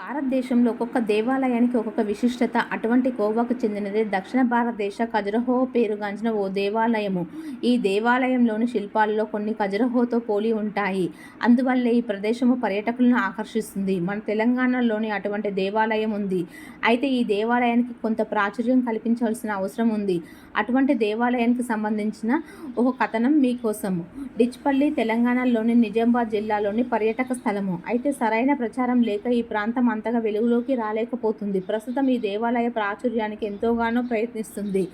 భారతదేశంలో ఒక్కొక్క దేవాలయానికి ఒక్కొక్క విశిష్టత. అటువంటి కోవకు చెందినదే దక్షిణ భారతదేశ ఖజురహో పేరుగాంచిన ఓ దేవాలయము. ఈ దేవాలయంలోని శిల్పాలలో కొన్ని ఖజురహోతో పోలి ఉంటాయి. అందువల్లే ఈ ప్రదేశము పర్యాటకులను ఆకర్షిస్తుంది. మన తెలంగాణలోని అటువంటి దేవాలయం ఉంది. అయితే ఈ దేవాలయానికి కొంత ప్రాచుర్యం కల్పించాల్సిన అవసరం ఉంది. అటువంటి దేవాలయానికి సంబంధించిన ఒక కథనం మీకోసము. డిచ్పల్లి తెలంగాణలోని నిజామాబాద్ జిల్లాలోని పర్యాటక స్థలము. అయితే సరైన ప్రచారం లేక ఈ ప్రాంతం అంతగా వెలుగులోకి రాలేకపోతుంది. ప్రస్తుతం ఈ దేవాలయ ప్రాచుర్యానికి ఎంతోగానో ప్రయత్నిస్తుంది.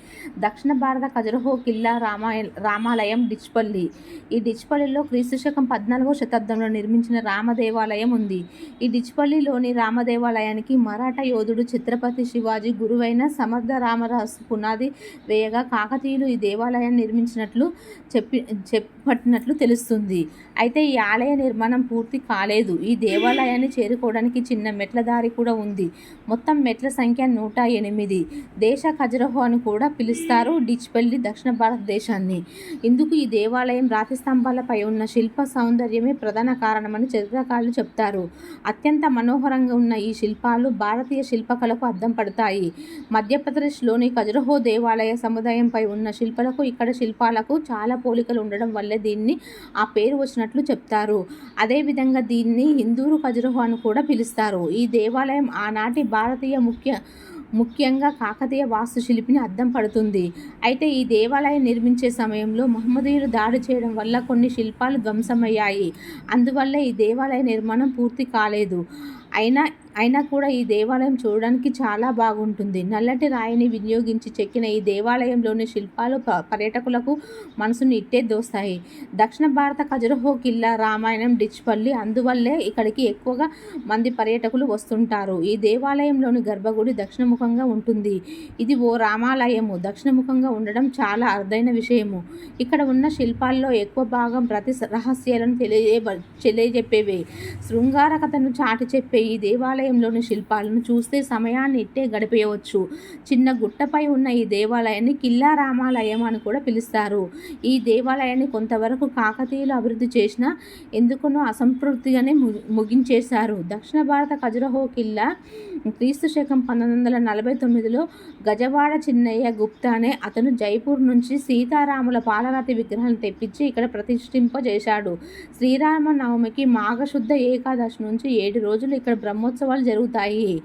దక్షిణ భారత ఖజురహో కిల్లా రామాయ రామాలయం డిచ్పల్లి. ఈ డిచ్పల్లిలో క్రీస్తు శకం పద్నాలుగో శతాబ్దంలో నిర్మించిన రామదేవాలయం ఉంది. ఈ డిచ్పల్లిలోని రామదేవాలయానికి మరాఠా యోధుడు ఛత్రపతి శివాజీ గురువైన సమర్థ రామరాజు పునాది వేయగా కాకతీయులు ఈ దేవాలయాన్ని నిర్మించినట్లు చెప్పి చెప్పట్టినట్లు తెలుస్తుంది. అయితే ఈ ఆలయ నిర్మాణం పూర్తి కాలేదు. ఈ దేవాలయాన్ని చేరుకోవడానికి చిన్న మెట్ల దారి కూడా ఉంది. మొత్తం మెట్ల సంఖ్య నూట ఎనిమిది. దేశ ఖజరహో అని కూడా పిలుస్తారు డిచ్పల్లి దక్షిణ భారతదేశాన్ని. ఇందుకు ఈ దేవాలయం రాతి స్తంభాలపై ఉన్న శిల్ప సౌందర్యమే ప్రధాన కారణమని చరిత్రకారులు చెప్తారు. అత్యంత మనోహరంగా ఉన్న ఈ శిల్పాలు భారతీయ శిల్పకళకు అద్దం పడతాయి. మధ్యప్రదేశ్లోని ఖజరహో దేవాలయ సముదాయంపై ఉన్న శిల్పాలకు ఇక్కడ శిల్పాలకు చాలా పోలికలు ఉండడం వల్లే దీన్ని ఆ పేరు వచ్చినట్లు చెప్తారు. అదేవిధంగా దీన్ని హిందూరు ఖజురహో అని కూడా పిలుస్తారు. ఈ దేవాలయం ఆనాటి భారతీయ ముఖ్య ముఖ్యంగా కాకతీయ వాస్తుశిల్పిని అద్దం పడుతుంది. అయితే ఈ దేవాలయం నిర్మించే సమయంలో మహమ్మదీయులు దాడి చేయడం వల్ల కొన్ని శిల్పాలు ధ్వంసమయ్యాయి. అందువల్ల ఈ దేవాలయ నిర్మాణం పూర్తి కాలేదు. అయినా అయినా కూడా ఈ దేవాలయం చూడడానికి చాలా బాగుంటుంది. నల్లటి రాయిని వినియోగించి చెక్కిన ఈ దేవాలయంలోని శిల్పాలు ప పర్యాటకులకు మనసును ఇట్టే దోస్తాయి. దక్షిణ భారత ఖజురహో కిల్లా రామాయణం డిచ్పల్లి అందువల్లే ఇక్కడికి ఎక్కువగా మంది పర్యాటకులు వస్తుంటారు. ఈ దేవాలయంలోని గర్భగుడి దక్షిణముఖంగా ఉంటుంది. ఇది ఓ రామాలయము. దక్షిణముఖంగా ఉండడం చాలా అరుదైన విషయము. ఇక్కడ ఉన్న శిల్పాల్లో ఎక్కువ భాగం ప్రతి రహస్యాలను తెలియజే తెలియజెప్పేవే. శృంగార కథను చాటి చెప్పే ఈ దేవాలయం దేవాలయంలోని శిల్పాలను చూస్తే సమయాన్ని ఇట్టే గడిపేయవచ్చు. చిన్న గుట్టపై ఉన్న ఈ దేవాలయాన్ని కిల్లా రామాలయం అని కూడా పిలుస్తారు. ఈ దేవాలయాన్ని కొంతవరకు కాకతీయులు అభివృద్ధి చేసిన ఎందుకునో అసంతృప్తిగానే ముగించేశారు. దక్షిణ భారత ఖజురహో కిల్లా క్రీస్తు శకం పంతొమ్మిది వందల నలభై తొమ్మిదిలో గజవాడ చిన్నయ్య గుప్తా అనే అతను జైపూర్ నుంచి సీతారాముల పాలరాతి విగ్రహాన్ని తెప్పించి ఇక్కడ ప్రతిష్ఠింపజేశాడు. శ్రీరామ నవమికి మాఘశుద్ధ ఏకాదశి నుంచి ఏడు రోజులు ఇక్కడ బ్రహ్మోత్సవాలు జరుగుతాయి.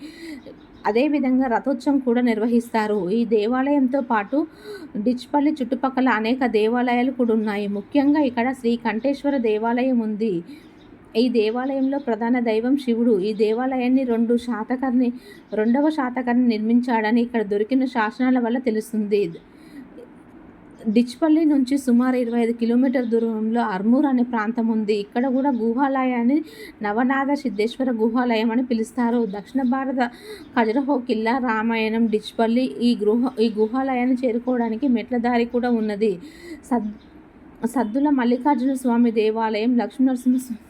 అదేవిధంగా రథోత్సవం కూడా నిర్వహిస్తారు. ఈ దేవాలయంతో పాటు డిచ్పల్లి చుట్టుపక్కల అనేక దేవాలయాలు కూడా ఉన్నాయి. ముఖ్యంగా ఇక్కడ శ్రీ కంఠేశ్వర దేవాలయం ఉంది. ఈ దేవాలయంలో ప్రధాన దైవం శివుడు. ఈ దేవాలయాన్ని రెండు శాతకర్ణి రెండవ శాతకర్ణి నిర్మించాడని ఇక్కడ దొరికిన శాసనాల వల్ల తెలుస్తుంది. డిచ్పల్లి నుంచి సుమారు ఇరవై ఐదు కిలోమీటర్ దూరంలో అర్మూర్ అనే ప్రాంతం ఉంది. ఇక్కడ కూడా గుహాలయాన్ని నవనాథ సిద్ధేశ్వర గుహాలయం అని పిలుస్తారు. దక్షిణ భారత ఖజరహో కిల్లా రామాయణం డిచ్పల్లి ఈ గృహ ఈ గుహాలయాన్ని చేరుకోవడానికి మెట్ల దారి కూడా ఉన్నది. సద్ సద్దుల మల్లికార్జున స్వామి దేవాలయం లక్ష్మీనరసింహ